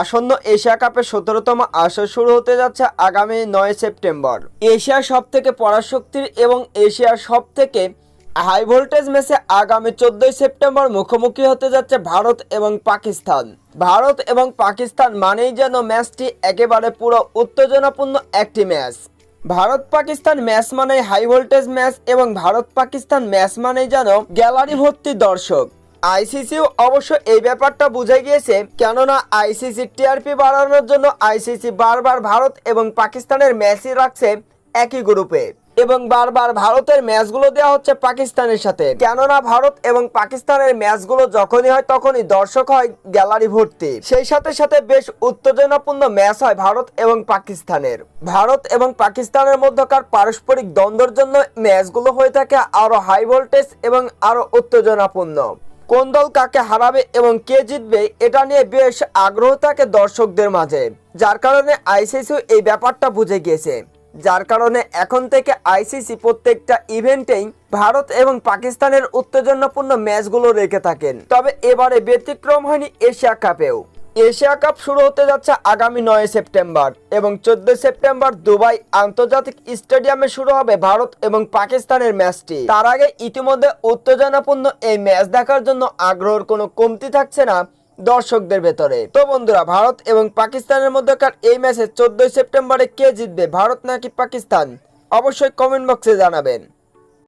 আসন্ন এশিয়া কাপের সতেরোতম আসর শুরু হতে যাচ্ছে আগামী নয় সেপ্টেম্বর। এশিয়ার সব থেকে পরাশক্তির এবং এশিয়ার সব থেকে হাই ভোল্টেজ ম্যাচে আগামী চোদ্দই সেপ্টেম্বর মুখোমুখি হতে যাচ্ছে ভারত এবং পাকিস্তান। ভারত এবং পাকিস্তান মানেই যেন ম্যাচটি একেবারে পুরো উত্তেজনাপূর্ণ একটি ম্যাচ। ভারত পাকিস্তান ম্যাচ মানেই হাই ভোল্টেজ ম্যাচ এবং ভারত পাকিস্তান ম্যাচ মানেই যেন গ্যালারি ভর্তি দর্শক। আইসিসিও অবশ্য এই ব্যাপারটা বুঝে গিয়েছে, কেননা আইসিসি টিআরপি বাড়ানোর জন্য আইসিসি বারবার ভারত এবং পাকিস্তানের ম্যাচই রাখছে একই গ্রুপে। এবং বারবার ভারতের ম্যাচগুলো দেওয়া হচ্ছে পাকিস্তানের সাথে। কেননা ভারত এবং পাকিস্তানের ম্যাচগুলো যখনই হয় তখনই দর্শক হয় গ্যালারি ভর্তি। সেই সাথে সাথে বেশ উত্তেজনাপূর্ণ ম্যাচ হয় ভারত এবং পাকিস্তানের। ভারত এবং পাকিস্তানের মধ্যকার পারস্পরিক দ্বন্দ্বের জন্য ম্যাচগুলো হয়ে থাকে আরও হাই ভোল্টেজ এবং আরও উত্তেজনাপূর্ণ। কোন দল কাকে হারাবে এবং কে জিতবে, এটা নিয়ে বেশ আগ্রহ থাকে দর্শকদের মাঝে। যার কারণে আইসিসিও এই ব্যাপারটা বুঝে গিয়েছে। যার কারণে এখন থেকে আইসিসি প্রত্যেকটা ইভেন্টেই ভারত এবং পাকিস্তানের উত্তেজনাপূর্ণ ম্যাচগুলো রেখে থাকেন। তবে এবারে ব্যতিক্রম হয়নি এশিয়া কাপেও। এশিয়া কাপ শুরু হতে যাচ্ছে আগামী নয় সেপ্টেম্বর এবং চোদ্দ সেপ্টেম্বর দুবাই আন্তর্জাতিক স্টেডিয়ামে শুরু হবে ভারত এবং পাকিস্তানের ম্যাচটি। তার আগে ইতিমধ্যে উত্তেজনাপূর্ণ এই ম্যাচ দেখার জন্য আগ্রহের কোনো কমতি থাকছে না দর্শকদের ভেতরে। তো বন্ধুরা, ভারত এবং পাকিস্তানের মধ্যকার এই ম্যাচে চোদ্দই সেপ্টেম্বরে কে জিতবে, ভারত নাকি পাকিস্তান? অবশ্যই কমেন্ট বক্সে জানাবেন।